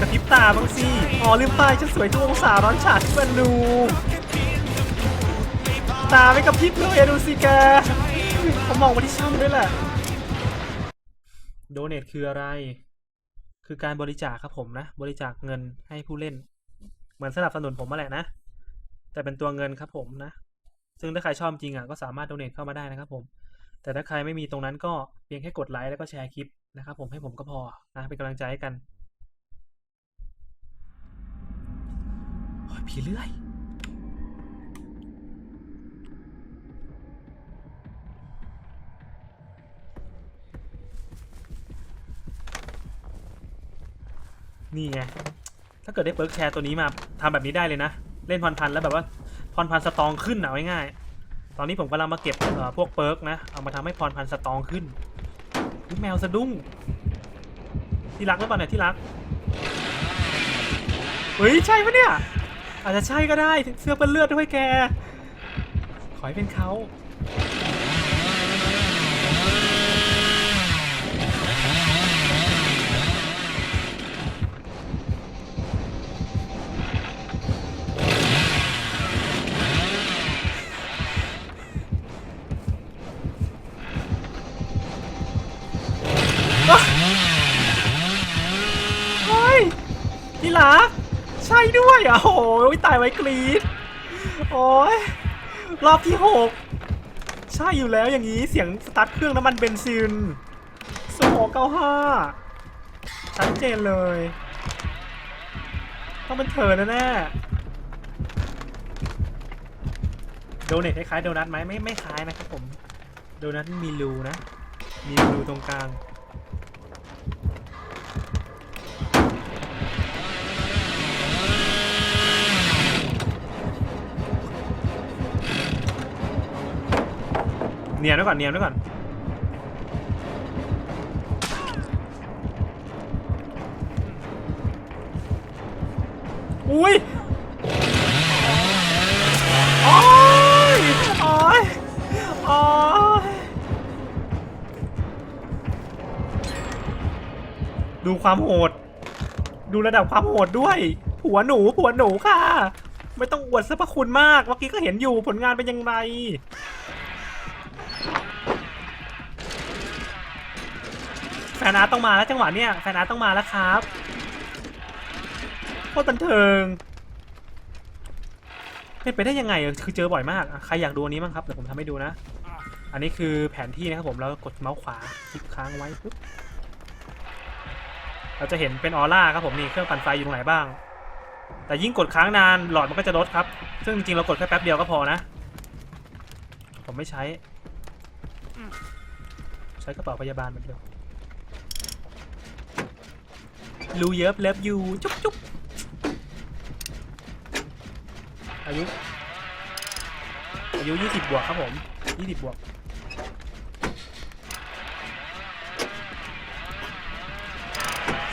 กระพริบตาบ้างสิ อ๋อลืมไปฉันสวยทุกองศาร้อนฉาดทุกอนูตาไม่กระพริบเลยอะดูสิแกเขามองมาที่ช่องด้วยแหละโดเนทคืออะไร คือการบริจาคครับผมนะ บริจาคเงินให้ผู้เล่น เหมือนสนับสนุนผมมาแหละนะ แต่เป็นตัวเงินครับผมนะ ซึ่งถ้าใครชอบจริงอะก็สามารถโดเนทเข้ามาได้นะครับผม แต่ถ้าใครไม่มีตรงนั้นก็เพียงแค่กดไลค์แล้วก็แชร์คลิปนะครับผมให้ผมก็พอนะเป็นกำลังใจให้กัน ผีเลื่อย นี่ไง ถ้าเกิดได้เปิร์กแชร์ตัวนี้มาทำแบบนี้ได้เลยนะ เล่นพรพันแล้วแบบว่าพรพันสตองขึ้นเอาง่ายๆตอนนี้ผมกำลังมาเก็บพวกเปิร์กนะ เอามาทำให้พรพันสตองขึ้นอุ๊ยแมวสะดุ้ง ที่รักหรือเปล่าเนี่ยที่รัก เฮ้ย ใช่ปะเนี่ย อาจจะใช่ก็ได้เสื้อเปื้อนเลือดด้วยแก ขอให้เป็นเขา ไว้กรีดโอ้ยรอบที่หกใช่อยู่แล้วอย่างนี้เสียงสตาร์ทเครื่องน้ำมันเบนซินสโเก้าห้าชัดเจนเลยต้องเป็นเธอแน่โดเนทคล้ายโดนัทไหมไม่ไม่คล้ายนะครับผม โดนัทมีรูนะ มีรูตรงกลาง นียนไว้ก่อนเนียนไว้ก่อนอุ้ยโอ้ยโอ้ยโอ้ยดูความโหด ดูระดับความโหดด้วย ผัวหนูผัวหนูค่ะ ไม่ต้องอวดสรรพคุณมาก เมื่อกี้ก็เห็นอยู่ผลงานเป็นยังไง แฟนอาร์ตต้องมาแล้วจังหวะเนี้ยแฟนอาร์ตต้องมาแล้วครับโคตรบันเทิงเป็นไปได้ยังไงอะคือเจอบ่อยมาก ใครอยากดูอันนี้บ้งครับเดี๋ยวผมทำให้ดูนะ อันนี้คือแผนที่นะครับผมแล้วกดเมาส์ขวาคลิกค้างไว้ปุ๊บเราจะเห็นเป็นออร่าครับผมนี่เครื่องปั่นไฟอยู่ตรงไหนบ้าง แต่ยิ่งกดค้างนานหลอดมันก็จะลดครับ ซึ่งจริงๆเรากดแค่แป๊บเดียวก็พอนะ ผมไม่ใช้ ใช้กระเป๋าพยาบาลเหมือนเดิมรูเยิบเลิฟยูจุ๊บจุ๊บอายุ อายุ20บบวกครับผม20บบวก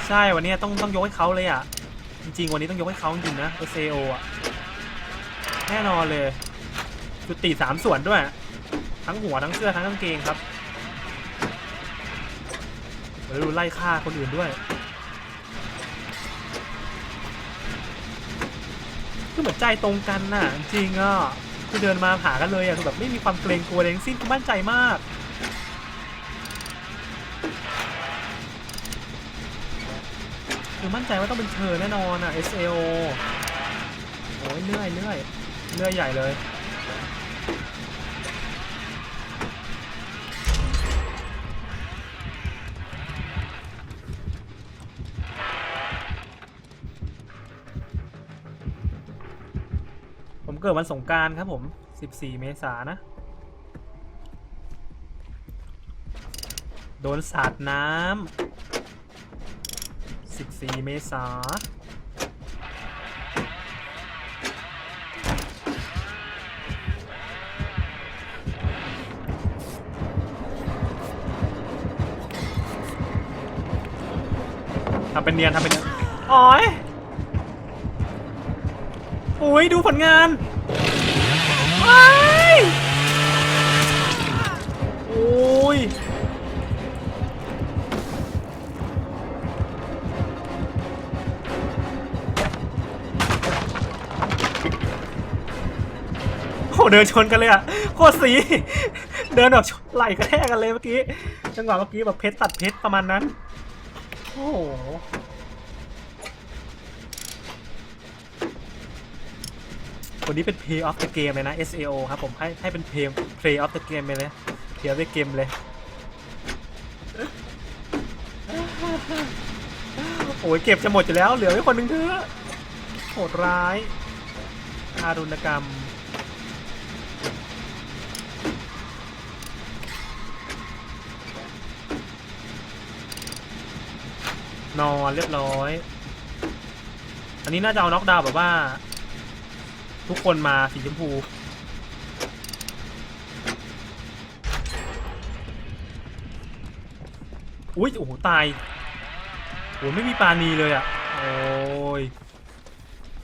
ใช่ วันนี้ต้องต้องยกให้เขาเลยอะ จริง ๆ วันนี้ต้องยกให้เขาจริงนะ SAO อะ แน่นอนเลยจุติสามส่วนด้วย ทั้งหัวทั้งเสื้อทั้งกางเกงครับเฮ้ยดูไล่ฆ่าคนอื่นด้วยคือเหมือนใจตรงกันน่ะ จริงอะคือเดินมาหากันเลยอะคือแบบไม่มีความเกรงกลัวเลยทั้งสิ้นคือมั่นใจมากคือมั่นใจว่าต้องเป็นเธอแน่นอนอะ SAO โอ้ยเลื่อยเลื่อยเลื่อยใหญ่เลย เกิดวันสงการครับผม 14 เมษายนนะ โดนสาดน้ำ 14 เมษาทำเป็นเนียนทำเป็นเนียนอ๋อยโอ้ยดูผลงานายโอ้ยโอ้เดินชนกันเลยอะโคตรสี เดินแบบไหลกระแทกกันเลยเมื่อกี้ จังหวะเมื่อกี้แบบเพชรตัดเพชรประมาณนั้น โอ้ คนนี้เป็น Play of the Game เลยนะ SAO ครับผมให้ให้เป็น Play Play of the Game ไปเลย Play of the Game เลย โอ้ยเก็บจะหมดอยู่แล้ว เหลือไว้คนหนึ่งเถอะโหดร้ายอารุณกรรม นอนเรียบร้อย อันนี้น่าจะเอาน็อกดาวแบบว่า ทุกคนมาสีชมพู อุ้ยโอ้โห ตายโอ้ไม่มีปาณีเลยอะ โอ้ย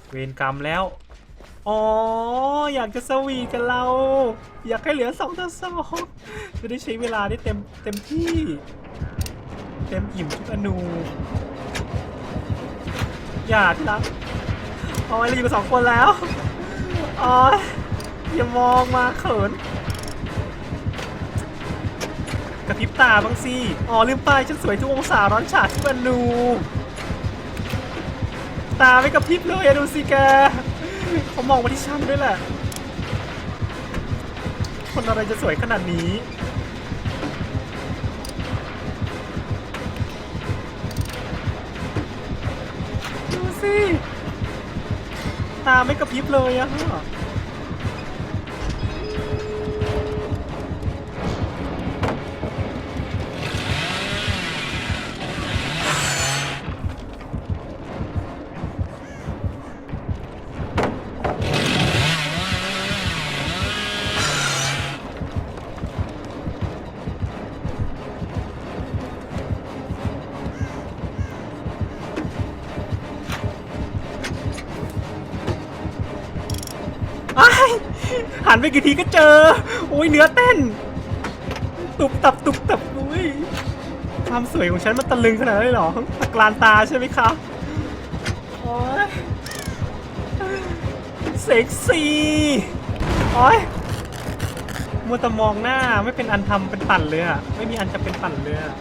เวรกรรมแล้ว อ๋อ อยากจะสวีกันเรา อยากให้เหลือสองต่อสองจะได้ใช้เวลาได้เต็มเต็มที่ เต็มอิ่มทุกอนูอย่าที่รักอ๋อเราอยู่กับสองคนแล้ว อ๋ออย่ามองมาเขิน กระพริบตาบ้างสิ อ๋อลืมไปฉันสวยทุกองศาร้อนฉาดทุกอนูตาไม่กระพริบเลยอะดูสิแกเขามองมาที่ฉันด้วยแหละ คนอะไรจะสวยขนาดนี้ดูสิ ตาไม่กระพริบเลยอะ หันไปกี่ทีก็เจอ โอ้ยเนื้อเต้น ตุบตับตุบตับอุ้ยความสวยของฉันมันตะลึงขนาดนั้หรอตะกลานตาใช่ไหมคะโอ้ยเซ็กซี่โอ้ยมัวแต่มองหน้าไม่เป็นอันทำเป็นปั่นเลยอะไม่มีอันจะเป็นปั่นเลยอะ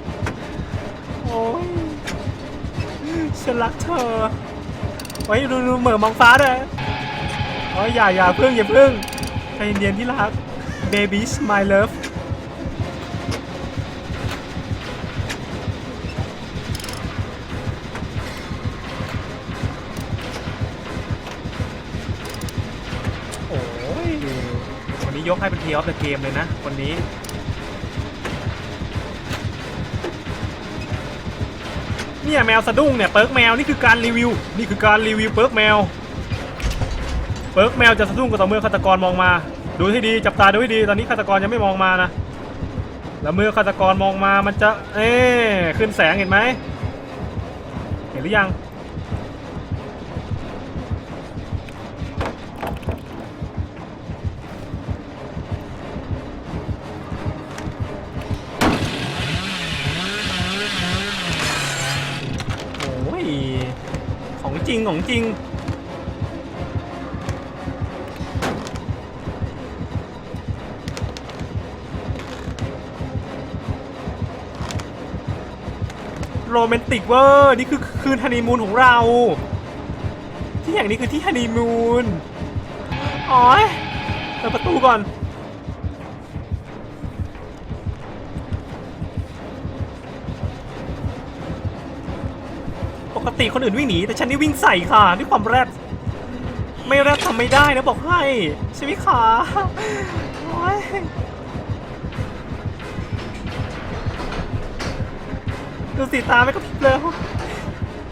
โอ้ยฉันรักเธอไว้ยดูดูเหม่อมองฟ้าด้วยโอ้ยอย่าอย่าพึ่งอย่าพึ่ง ใจเย็นๆที่รัก baby my love โอ้ยวันนี้ยกให้เป็น Play of the Game เลยนะคนนี้เนี่ยแมวสะดุ้งเนี่ยเปิร์กแมวนี่คือการรีวิว นี่คือการรีวิวเปิร์กแมว เปิร์กแมวจะสะดุ้งก็ต่อเมื่อฆาตกรมองมา ดูให้ดีจับตาดูให้ดีตอนนี้ฆาตกรยังไม่มองมานะแล้วเมื่อฆาตกรมองมามันจะเอ๊ขึ้นแสงเห็นไหมเห็นหรือยังโอ้ยของจริงของจริง โรแมนติกเวอร์นี่คือคืนฮันนีมูนของเรา ที่อย่างนี้คือที่ฮันนีมูนอ๋อเปิดประตูก่อน ปกติคนอื่นวิ่งหนี แต่ฉันนี่วิ่งใส่ค่ะด้วยความแรดไม่แรดทำไม่ได้นะบอกให้ ใช่ไหมคะ ดูสีตาไม่กระพริบเลย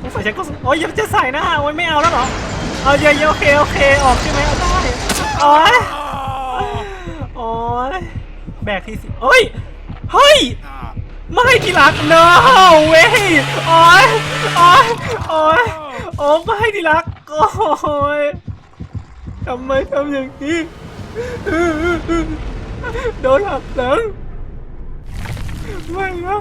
สงใสัยฉันก็โอ้ยอยังจะใส่หน้าโอ้ยไม่เอาแล้วเหรอ เอาเยอะๆโอเคโอเคออกใช่ไหมเอาได้โอ้ยโอ้ยแบกทีสิเฮ้ย เฮ้ย ไม่ที่รัก no way โอ้ยโอ้ยโอ้ยโอ้ไม่ที่รัก โอ้ยทำไมทำอย่างนี้โดนหักหลังไม่นะ